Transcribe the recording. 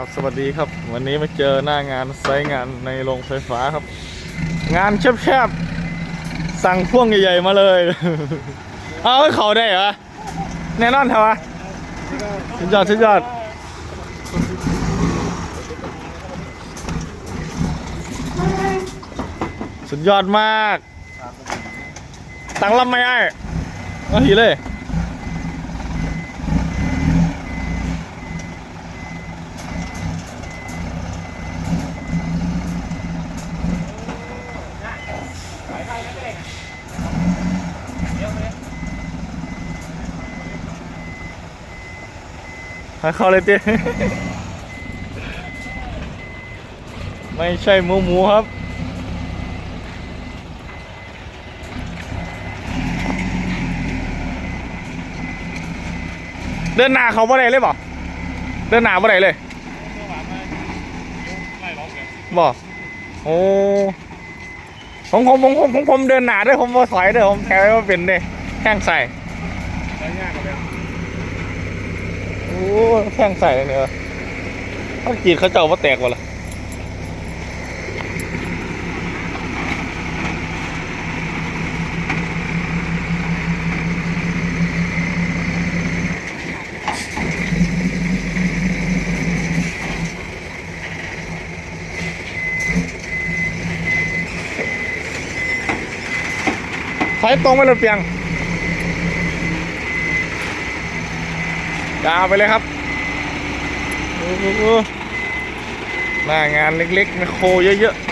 ครับสวัสดีครับ วันนี้มาเจอหน้างานไซงานในโรงไฟฟ้าครับ งานแคบๆสั่งพ่วงใหญ่ๆมาเลย เอาให้เขาได้เหรอแน่นอนเถอะวะสุดยอดสุดยอดสุดยอดมาก ตังลำไม่ไอ้เอาหีเลย ให้เข้าเลยเต้ไม่ใช่หมูหมูครับ เดินหน้าเขาบ่ได้เลยบ่เดินหน้าบ่ได้เลยบ่โอ้ผมผมผมผมผมเดินหน้าด้วยผมบ่ถอยด้วยผมแถวว่าเป็นเด้แข้งใส่ อ้แข้งใส่เลยเนี่ยเขาจีดเขาเจ้าว่าแตกวะล่ะถอยตรงไปเลยเปียง ยาวไปเลยครับหหน้างานเล็กๆไมโครเยอะๆ